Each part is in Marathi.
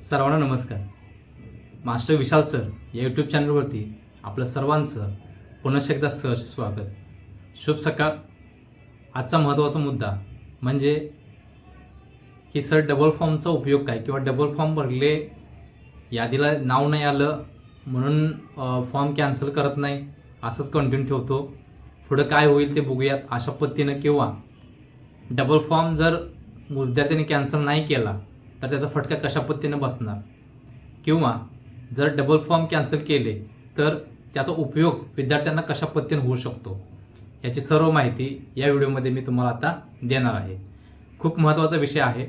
सर्वांना नमस्कार. मास्टर विशाल सर या यूट्यूब चॅनलवरती आपलं सर्वांचं पुनश्च एकदा सहर्ष स्वागत. शुभ सकाळ. आजचा महत्त्वाचा मुद्दा म्हणजे की सर डबल फॉर्मचा उपयोग काय किंवा डबल फॉर्म भरले यादीला नाव नाही आलं म्हणून फॉर्म कॅन्सल करत नाही असंच कंटिन्यू ठेवतो. पुढं काय होईल ते बघूयात अशा पद्धतीनं किंवा डबल फॉर्म जर विद्यार्थ्याने कॅन्सल नाही केला तर त्याचा फटका कशा पद्धतीनं बसणार? किंवा जर डबल फॉर्म कॅन्सल केले तर त्याचा उपयोग विद्यार्थ्यांना कशा पद्धतीने होऊ शकतो? याची सर्व माहिती या व्हिडिओमध्ये मी तुम्हाला आता देणार आहे. खूप महत्त्वाचा विषय आहे.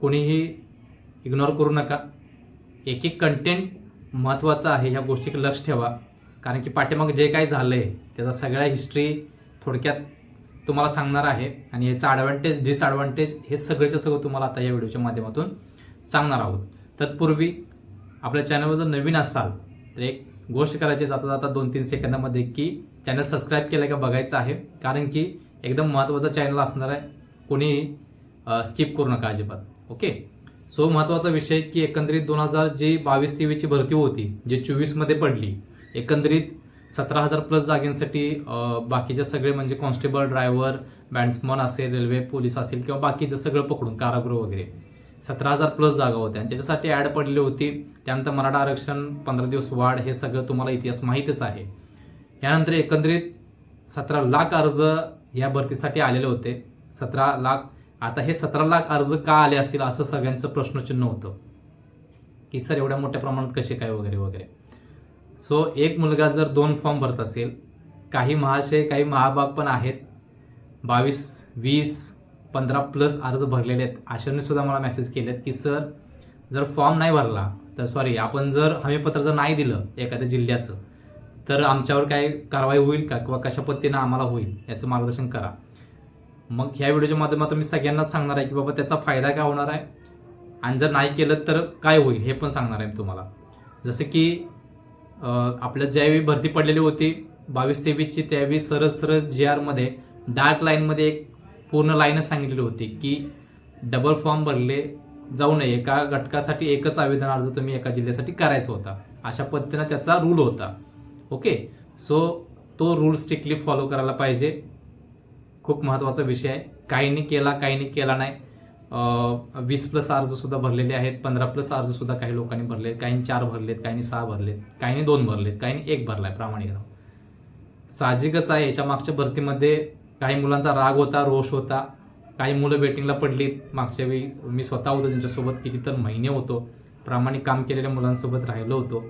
कोणीही इग्नोर करू नका. एक एक कंटेंट महत्त्वाचं आहे ह्या गोष्टीकडे लक्ष ठेवा. कारण की पाठीमाग जे काही झालं आहे त्याचा सगळ्या हिस्ट्री थोडक्यात तुम्हाला सांगणार आहे. आणि याचा ॲडव्हान्टेज डिसॲडव्हान्टेज हे सगळेच्या सगळं तुम्हाला आता या व्हिडिओच्या माध्यमातून सांगणार आहोत. तत्पूर्वी आपल्या चॅनलवर जर नवीन असाल तर एक गोष्ट करायची जाता जाता दोन तीन सेकंदामध्ये की चॅनल सबस्क्राईब केलं का बघायचं आहे. कारण की एकदम महत्त्वाचा चॅनल असणार आहे कोणी स्किप करू नका अजिबात. ओके सो महत्त्वाचा विषय की एकंदरीत दोन हजार जी बावीस तेवीसची भरती होती जी चोवीसमध्ये पडली एकंदरीत सतरा हजार प्लस जागेंसाठी बाकीचे सगळे म्हणजे कॉन्स्टेबल ड्रायव्हर बॅट्समन असेल रेल्वे पोलीस असेल किंवा बाकीचं सगळं पकडून कारागृह वगैरे. सतरा हजार प्लस जागा होत्या. आणि त्याच्यासाठी ॲड पडली होती त्यानंतर मराठा आरक्षण पंधरा दिवस वाढ हे सगळं तुम्हाला इतिहास माहीतच आहे. यानंतर एकंदरीत सतरा लाख अर्ज या भरतीसाठी आलेले होते. सतरा लाख आता हे सतरा लाख अर्ज का आले असतील असं सगळ्यांचं प्रश्नचिन्ह होतं. की सर एवढ्या मोठ्या प्रमाणात कसे काय वगैरे वगैरे. सो एक मुलगा जर दोन फॉर्म भरत असेल काही महाशय काही महाभाग पण आहेत. बावीस वीस पंधरा प्लस अर्ज भरलेले आहेत. अशाने सुद्धा मला मेसेज केले आहेत की सर जर फॉर्म नाही भरला तर सॉरी आपण जर हमीपत्र जर नाही दिलं एखाद्या जिल्ह्याचं तर आमच्यावर काय कारवाई होईल का? किंवा कशा पद्धतीनं आम्हाला होईल? याचं मार्गदर्शन करा. मग ह्या व्हिडिओच्या माध्यमातून मी सगळ्यांनाच सांगणार आहे की बाबा त्याचा फायदा काय होणार आहे? आणि जर नाही केलं तर काय होईल? हे पण सांगणार आहे मी तुम्हाला. जसं की आपल्या ज्यावेळी भरती पडलेली होती बावीस तेवीसची त्यावेळी सरळ सरळ जी आरमध्ये डार्क लाईनमध्ये एक पूर्ण लाईनच सांगितलेली होती की डबल फॉर्म भरले जाऊ नये. एका घटकासाठी एकच आवेदन अर्ज तुम्ही एका जिल्ह्यासाठी करायचा होता. अशा पद्धतीनं त्याचा रूल होता. ओके सो तो रूल स्ट्रिक्टली फॉलो करायला पाहिजे. खूप महत्त्वाचा विषय आहे. काहींनी केला काहींनी केला नाही. वीस प्लस अर्ज सुद्धा भरलेले आहेत पंधरा प्लस अर्ज सुद्धा काही लोकांनी भरले काहींनी चार भरलेत काहींनी सहा भरलेत काहींनी दोन भरलेत काहींनी एक भरलाय प्रामाणिक राव साहजिकच आहे याच्या मागच्या भरतीमध्ये काही मुलांचा राग होता रोष होता काही मुलं वेटिंगला पडलीत. मागच्या वेळी मी स्वतः होतो त्यांच्यासोबत किती तर महिने होतो प्रामाणिक काम केलेल्या मुलांसोबत राहिलो होतो.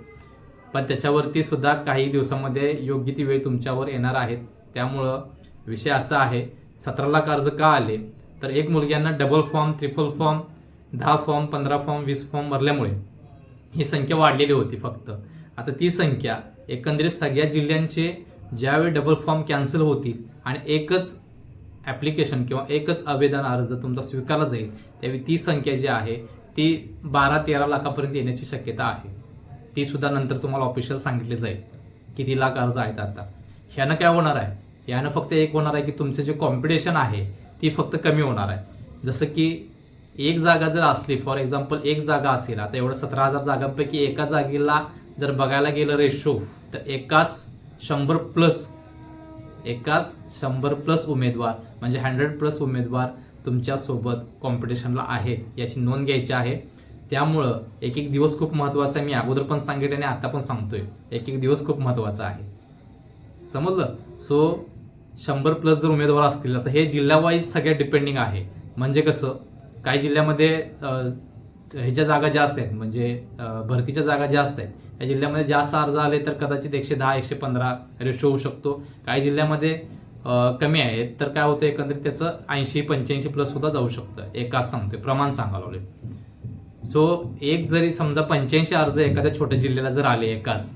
पण त्याच्यावरती सुद्धा काही दिवसामध्ये योग्य ती वेळ तुमच्यावर येणार आहेत त्यामुळं विषय असा आहे सतरा लाख अर्ज का आले? तर एक मुलग्यांना डबल फॉर्म ट्रिपल फॉर्म दहा फॉर्म पंधरा फॉर्म वीस फॉर्म भरल्यामुळे ही संख्या वाढलेली होती फक्त. आता ती संख्या एकंदरीत सगळ्या जिल्ह्यांचे ज्यावेळी डबल फॉर्म कॅन्सल होतील आणि एकच ॲप्लिकेशन किंवा एकच आवेदन अर्ज तुमचा स्वीकारला जाईल त्यावेळी ती संख्या जी आहे ती बारा तेरा लाखापर्यंत येण्याची शक्यता आहे. ती सुद्धा नंतर तुम्हाला ऑफिशियल सांगितले जाईल किती लाख अर्ज आहेत आता. ह्यानं काय होणार आहे? यानं फक्त एक होणार आहे की तुमचं जे कॉम्पिटिशन आहे ती फक्त कमी होणार आहे. जसं की एक जागा जर असली फॉर एक्झाम्पल एक जागा असेल आता एवढं सतरा हजार जागांपैकी एका जागेला जर बघायला गेलं रेशो तर एकाच शंभर प्लस एकाच शंभर प्लस उमेदवार म्हणजे हंड्रेड प्लस उमेदवार तुमच्यासोबत कॉम्पिटिशनला आहेत याची नोंद घ्यायची आहे. त्यामुळं एक एक दिवस खूप महत्त्वाचा आहे. मी अगोदर पण सांगितलं आणि आता पण सांगतोय. एक एक दिवस खूप महत्त्वाचा आहे. समजलं? सो शंभर प्लस जर उमेदवार असतील तर हे जिल्हा वाईज डिपेंडिंग आहे. म्हणजे कसं? काही जिल्ह्यामध्ये ह्याच्या जागा जास्त आहेत. म्हणजे भरतीच्या जागा जास्त आहेत. त्या जिल्ह्यामध्ये जास्त अर्ज आले तर कदाचित एकशे दहा एकशे पंधरा रेशो होऊ शकतो. काही जिल्ह्यामध्ये कमी आहेत. तर काय होतं? एकंदरीत त्याचं ऐंशी पंच्याऐंशी प्लस सुद्धा जाऊ शकतं. एकाच सांगतोय. प्रमाण सांगायला लावले सो एक जरी समजा पंच्याऐंशी अर्ज एखाद्या छोट्या जिल्ह्याला जर आले एकाच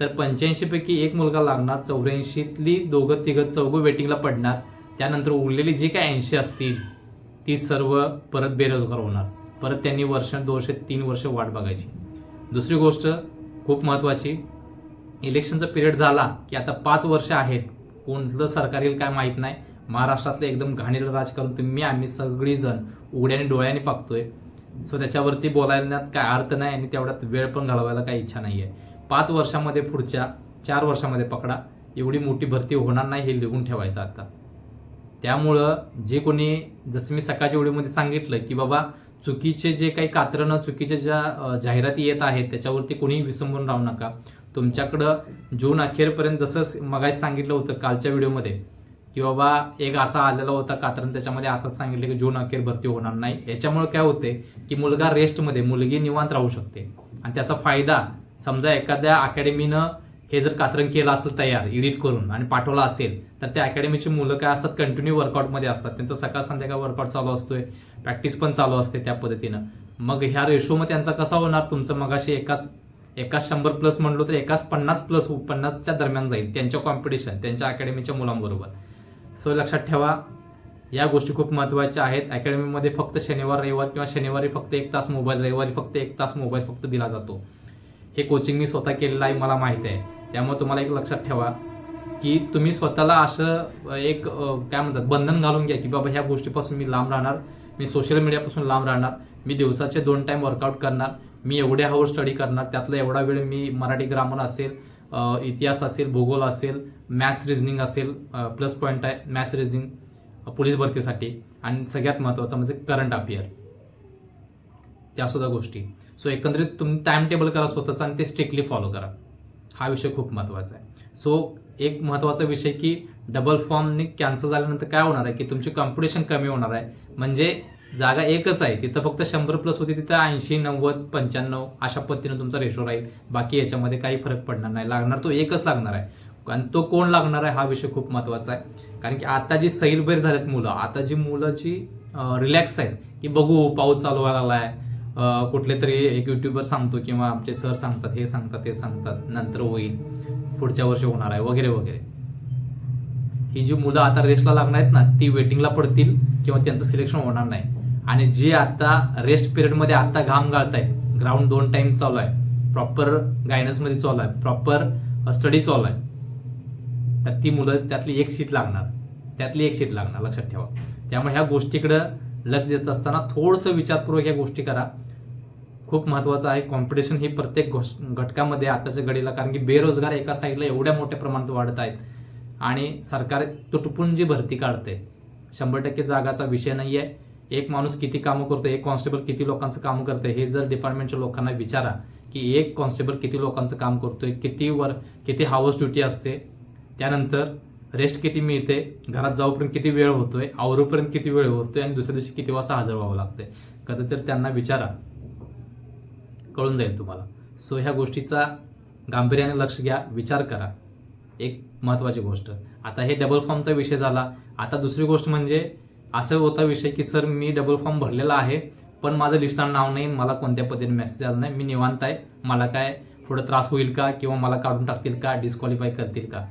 तर पंच्याऐंशीपैकी एक मुलगा लागणार चौऱ्याऐंशीतली दोघं तिघं चौघं वेटिंगला पडणार. त्यानंतर उरलेली जी काही ऐंशी असतील ती सर्व परत बेरोजगार होणार. परत त्यांनी वर्ष दोनशे तीन वर्ष वाट बघायची. दुसरी गोष्ट खूप महत्त्वाची इलेक्शनचा पिरियड झाला की आता पाच वर्ष आहेत. कोणतं सरकार येईल काय माहीत नाही. महाराष्ट्रातलं एकदम घाणेरडं राजकारण तुम्ही आम्ही सगळीजण उघड्याने डोळ्याने पाकतोय सो त्याच्यावरती बोलायला काय अर्थ नाही आणि तेवढ्यात वेळ पण घालवायला काही इच्छा नाही आहे पाच वर्षामध्ये पुढच्या चार वर्षामध्ये पकडा. एवढी मोठी भरती होणार नाही हे लिहून ठेवायचं आता. त्यामुळं जे कोणी जसं मी सकाळच्या व्हिडिओमध्ये सांगितलं की बाबा चुकीचे जे काही कात्रणं चुकीच्या ज्या जाहिराती येत आहेत त्याच्यावरती कोणीही विसंबून राहू नका. तुमच्याकडं जून अखेरपर्यंत जसं मगाशी सांगितलं होतं कालच्या व्हिडिओमध्ये की बाबा एक असा आलेला होता कात्रण त्याच्यामध्ये असंच सांगितलं की जून अखेर भरती होणार नाही. याच्यामुळे काय होते की मुलगा रेस्टमध्ये मुलगी निवांत राहू शकते. आणि त्याचा फायदा समजा एखाद्या अकॅडमीनं हे जर कात्रण केलं असेल तयार एडिट करून आणि पाठवलं असेल तर त्या अकॅडमीची मुलं काय असतात? कंटिन्यू वर्कआउटमध्ये असतात. त्यांचं सकाळ संध्याकाळ वर्कआउट चालू असतोय प्रॅक्टिस पण चालू असते त्या पद्धतीनं. मग ह्या रेशोमध्ये त्यांचा कसा होणार? तुमचं मगाशी एकाच एकाच शंभर प्लस म्हणलो तर एकाच पन्नास प्लस पन्नासच्या दरम्यान जाईल त्यांच्या कॉम्पिटिशन त्यांच्या अकॅडमीच्या मुलांबरोबर. सो लक्षात ठेवा या गोष्टी खूप महत्त्वाच्या आहेत. अकॅडमीमध्ये फक्त शनिवार रविवार किंवा शनिवारी फक्त एक तास मोबाईल रविवारी फक्त एक तास मोबाईल फक्त दिला जातो. हे कोचिंग मी स्वतः केलेलं आहे मला माहिती आहे. त्यामुळे तुम्हाला एक लक्षात ठेवा की तुम्ही स्वतःला असं एक काय म्हणतात बंधन घालून घ्या की बाबा ह्या गोष्टीपासून मी लांब राहणार मी सोशल मीडियापासून लांब राहणार मी दिवसाचे दोन टाईम वर्कआउट करणार मी एवढे हावर स्टडी करणार त्यातला एवढा वेळ मी मराठी ग्रामर असेल इतिहास असेल भूगोल असेल मॅथ्स रिजनिंग असेल प्लस पॉईंट आहे मॅथ्स रिजनिंग पोलीस भरतीसाठी. आणि सगळ्यात महत्त्वाचं म्हणजे करंट अफेअर त्या सुद्धा गोष्टी. सो एकंदरीत तुम्ही टाइम टेबल करा स्वतःचा आणि ते स्ट्रिक्टली फॉलो करा. हा विषय खूप महत्त्वाचा आहे. सो एक महत्त्वाचा विषय की डबल फॉर्मने कॅन्सल झाल्यानंतर काय होणार आहे की तुमची कॉम्पिटिशन कमी होणार आहे. म्हणजे जागा एकच आहे. तिथं फक्त शंभर प्लस होती तिथं ऐंशी नव्वद पंच्याण्णव अशा पद्धतीनं तुमचा रेशो राहील. बाकी याच्यामध्ये काही फरक पडणार नाही. लागणार तो एकच लागणार आहे. आणि तो कोण लागणार आहे हा विषय खूप महत्त्वाचा आहे. कारण की आता जी सैलभैर झालेत मुलं आता जी मुलं जी रिलॅक्स आहेत की बघू पाऊस चालू व्हायला लागला आहे कुठले तरी एक युट्यूबर सांगतो किंवा आमचे सर सांगतात हे सांगतात ते सांगतात नंतर होईल पुढच्या वर्षी होणार आहे वगैरे वगैरे. ही जी मुलं आता रेस्टला लागणार आहेत ना ती वेटिंगला पडतील किंवा त्यांचं सिलेक्शन होणार नाही. आणि जे आता रेस्ट पिरियडमध्ये आता घाम गाळत आहेत ग्राउंड दोन टाइम चालू आहे प्रॉपर गायडन्समध्ये चालू आहे प्रॉपर स्टडी चालू आहे तर ती मुलं त्यातली एक सीट लागणार त्यातली एक सीट लागणार लक्षात ठेवा. त्यामुळे ह्या गोष्टीकडं लक्ष देत असताना थोडंसं विचारपूर्वक ह्या गोष्टी करा. खूप महत्त्वाचं आहे कॉम्पिटिशन ही प्रत्येक घोष घटकामध्ये आताच्या घडीला कारण की बेरोजगार एका साईडला एवढ्या मोठ्या प्रमाणात वाढत आहेत. आणि सरकार तुटपुंजी जी भरती काढते शंभर टक्के जागाचा विषय नाही आहे एक माणूस किती कामं करतो एक कॉन्स्टेबल किती लोकांचं काम करते हे जर डिपार्टमेंटच्या लोकांना विचारा की एक कॉन्स्टेबल किती लोकांचं काम करतोय किती वर किती हावर्स ड्युटी असते. त्यानंतर रेस्ट किती मिळते घरात जाऊपर्यंत किती वेळ होतोय आवरूपर्यंत किती वेळ होतोय आणि दुसऱ्या दिवशी किती वाजता हजर व्हावं लागतंय? कदा तर त्यांना विचारा. कळून जाईल तुम्हाला. सो ह्या गोष्टीचा गांभीर्याने लक्ष घ्या विचार करा. एक महत्त्वाची गोष्ट. आता हे डबल फॉर्मचा विषय झाला. आता दुसरी गोष्ट म्हणजे असं होता विषय की सर मी डबल फॉर्म भरलेला आहे पण माझं लिस्टला नाव नाही मला कोणत्या पद्धतीने मेसेज आला नाही मी निवांत आहे मला काय थोडं त्रास होईल का किंवा मला काढून टाकतील का डिस्क्वालिफाय करतील का?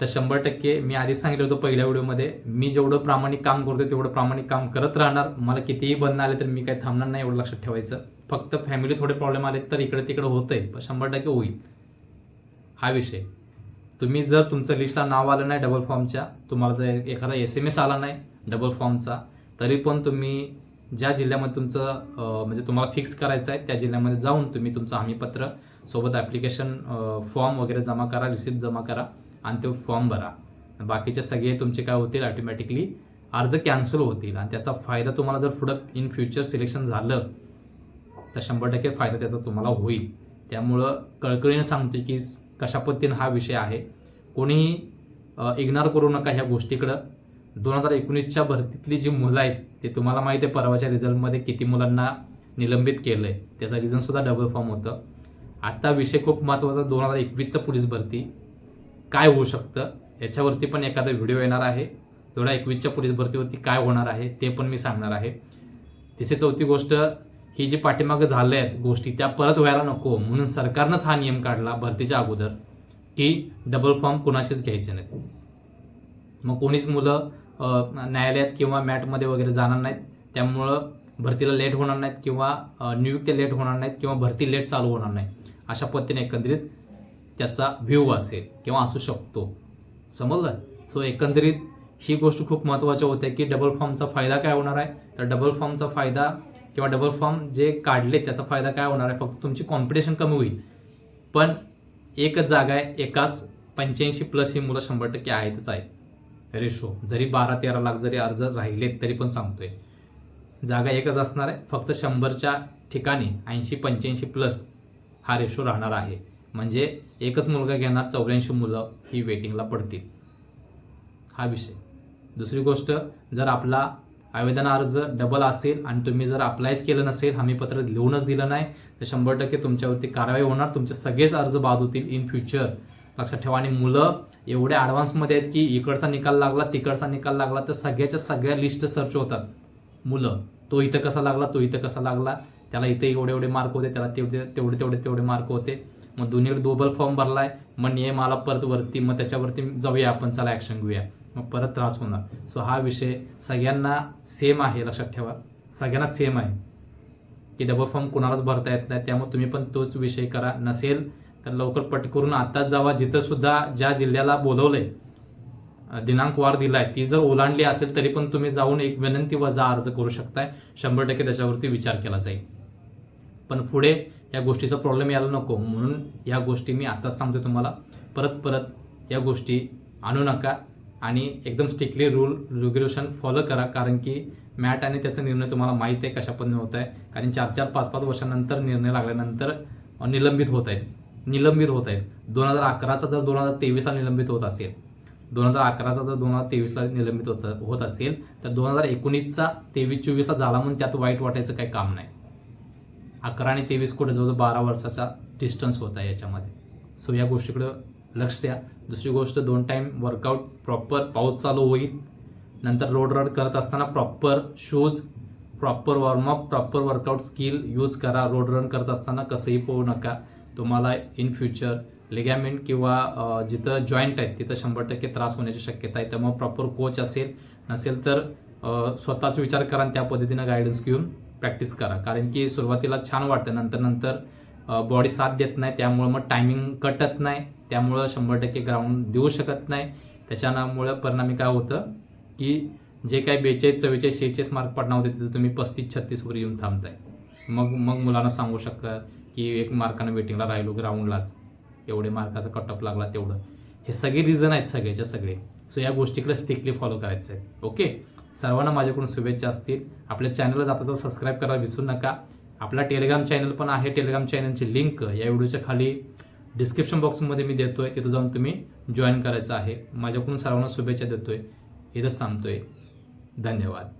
तर शंभर टक्के मी आधीच सांगितलं होतं पहिल्या व्हिडिओमध्ये मी जेवढं प्रामाणिक काम करतो तेवढं प्रामाणिक काम करत राहणार. मला कितीही बंद आले तर मी काही थांबणार नाही एवढं लक्षात ठेवायचं. फक्त फॅमिली थोडे प्रॉब्लेम आले तर इकडे तिकडे होतंय पण शंभर टक्के होईल. हा विषय. तुम्ही जर तुमचं लिस्टला नाव आलं नाही डबल फॉर्मच्या तुम्हाला जर एखादा एस एम एस आला नाही डबल फॉर्मचा तरी पण तुम्ही ज्या जिल्ह्यामध्ये तुमचं म्हणजे तुम्हाला फिक्स करायचं आहे त्या जिल्ह्यामध्ये जाऊन तुम्ही तुमचं हमीपत्र सोबत ॲप्लिकेशन फॉर्म वगैरे जमा करा रिसिप्ट जमा करा. आणि तो फॉर्म भरा. बाकीचे सगळे तुमचे काय होतील ऑटोमॅटिकली अर्ज कॅन्सल होतील. आणि त्याचा फायदा तुम्हाला जर पुढं इन फ्युचर सिलेक्शन झालं तर शंभर टक्के फायदा त्याचा तुम्हाला होईल. त्यामुळं कळकळीने सांगतो की कशा पद्धतीने हा विषय आहे. कोणीही इग्नोर करू नका ह्या गोष्टीकडं. दोन हजार एकोणीसच्या भरतीतली जी मुलं आहेत ते तुम्हाला माहिती आहे परवाच्या रिझल्टमध्ये किती मुलांना निलंबित केलं आहे त्याचा रिझनसुद्धा डबल फॉर्म होतं. आत्ता विषय खूप महत्त्वाचा दोन हजार एकवीसचं पोलीस भरती. काय होऊ शकतं? याच्यावरती पण एखादा व्हिडिओ येणार आहे. दोन हजार एकवीसच्या पोलीस भरतीवरती काय होणार आहे ते पण मी सांगणार आहे. तिसरी चौथी गोष्ट ही जी पाठीमागं झाल्या आहेत गोष्टी त्या परत व्हायला नको. म्हणून सरकारनंच हा नियम काढला भरतीच्या अगोदर की डबल फॉर्म कुणाचेच घ्यायचे नाहीत. मग कोणीच मुलं न्यायालयात किंवा मॅटमध्ये वगैरे जाणार नाहीत. त्यामुळं भरतीला लेट होणार नाहीत किंवा अ, नियुक्त्या लेट होणार नाहीत किंवा भरती लेट चालू होणार नाही. अशा पद्धतीने एकंदरीत त्याचा व्ह्यू असेल किंवा असू शकतो. समजलं? सो एकंदरीत ही गोष्ट खूप महत्त्वाच्या होत्या की डबल फॉर्मचा फायदा काय होणार आहे? तर डबल फॉर्मचा फायदा किंवा डबल फॉर्म जे काढले त्याचा फायदा काय होणार आहे? फक्त तुमची कॉम्पिटिशन कमी होईल. पण एकच जागा आहे एकाच पंच्याऐंशी प्लस ही मुलं शंभर टक्के आहेतच आहे रेशो जरी बारा तेरा लाख जरी अर्ज राहिलेत तरी पण सांगतोय. जागा एकच असणार आहे फक्त शंभरच्या ठिकाणी ऐंशी पंच्याऐंशी प्लस हा रेशो राहणार आहे. म्हणजे एकच मुलगा घेणार चौऱ्याऐंशी मुलं ही वेटिंगला पडतील. हा विषय. दुसरी गोष्ट जर आपला आवेदन अर्ज डबल असेल आणि तुम्ही जर अप्लायच केलं नसेल हमीपत्र लिहूनच दिलं नाही तर शंभर टक्के तुमच्यावरती कारवाई होणार. तुमचे सगळेच अर्ज बाद होतील इन फ्युचर लक्षात ठेवा आणि मुलं एवढे ॲडव्हान्समध्ये आहेत की इकडचा निकाल लागला तिकडचा निकाल लागला तर सगळ्याच्या सगळ्या लिस्ट सर्च होतात. मुलं तो इथं कसा लागला तो इथं कसा लागला त्याला इथे एवढे एवढे मार्क होते त्याला तेवढे तेवढे तेवढे तेवढे मार्क होते. मग दोन्हीकडे डोबल फॉर्म भरलाय. मग नियम आला परत वरती. मग त्याच्यावरती जाऊया आपण. चला ॲक्शन घेऊया. मग परत त्रास होणार. सो हा विषय सगळ्यांना सेम आहे. लक्षात ठेवा. सगळ्यांना सेम आहे. की डबल फॉर्म कुणालाच भरता येत नाही. त्यामुळे तुम्ही पण तोच विषय करा. नसेल तर लवकर पट करून जावा. जिथं सुद्धा ज्या जिल्ह्याला बोलवलंय दिनांक वार दिलाय ती जर ओलांडली असेल तरी पण तुम्ही जाऊन एक विनंती वजा अर्ज करू शकताय. शंभर टक्के त्याच्यावरती विचार केला जाईल. पण पुढे या गोष्टीचा प्रॉब्लेम यायला नको. म्हणून या गोष्टी मी आताच सांगतो तुम्हाला. परत परत या गोष्टी आणू नका आणि एकदम स्ट्रिक्टली रूल रेग्युलेशन फॉलो करा. कारण की मॅट आणि त्याचा निर्णय तुम्हाला माहीत आहे कशा पद्धतीने होत आहे. कारण चार चार पाच पाच वर्षानंतर निर्णय लागल्यानंतर निलंबित होत आहेत. निलंबित होत आहेत. दोन हजार अकराचा जर दोन हजार तेवीसला निलंबित होत असेल दोन हजार अकराचा जर दोन हजार तेवीसला निलंबित होत होत असेल तर दोन हजार एकोणीसचा तेवीस चोवीसला झाला म्हणून त्यात वाईट वाटायचं काही काम नाही. अकरा आणि तेवीस कोट जवळजवळ बारा वर्षाचा डिस्टन्स होता आहे याच्यामध्ये. सो या गोष्टीकडं लक्ष द्या. दुसरी गोष्ट दोन टाईम वर्कआउट प्रॉपर पाऊस चालू होईल. नंतर रोड रन करत असताना proper shoes proper warm up proper workout skill use करा. रोड रन करत असताना कसंही पोहू नका. तुम्हाला इन फ्युचर लिगॅमेंट किंवा जिथं जॉईंट आहेत तिथं शंभर टक्के त्रास होण्याची शक्यता आहे. त्यामुळे प्रॉपर कोच असेल नसेल तर स्वतःच विचार करा आणि त्या पद्धतीनं गायडन्स घेऊन प्रॅक्टिस करा. कारण की सुरुवातीला छान वाटतं नंतर नंतर बॉडी साथ देत नाही त्यामुळं मग टायमिंग कटत नाही त्यामुळं शंभर टक्के ग्राउंड देऊ शकत नाही. त्याच्यामुळं परिणामी काय होतं की जे काही बेचाळीस चव्वेचाळीस शेहेचाळीस मार्क पडणार होते तिथे तुम्ही पस्तीस छत्तीसवर येऊन थांबताय. मग मग मुलांना सांगू शकता की एक मार्कानं वेटिंगला राहिलो ग्राउंडलाच एवढे मार्काचा कट ऑफ लागला तेवढं. हे सगळे रिझन आहेत सगळ्याच्या सगळे. सो या गोष्टीकडे स्ट्रिक्टली फॉलो करायचं आहे ओके सर्वांना माझ्याकडून शुभेच्छा असतील. आपल्या चॅनलला जाताचा सबस्क्राईब करायला विसरू नका. आपला टेलिग्राम चॅनल पण आहे. टेलिग्राम चॅनलची लिंक या व्हिडिओच्या खाली डिस्क्रिप्शन बॉक्समध्ये मी देतोय. तिथं जाऊन तुम्ही जॉईन करायचं आहे. माझ्याकडून सर्वांना शुभेच्छा देतोय. इथंच सांगतोय. धन्यवाद.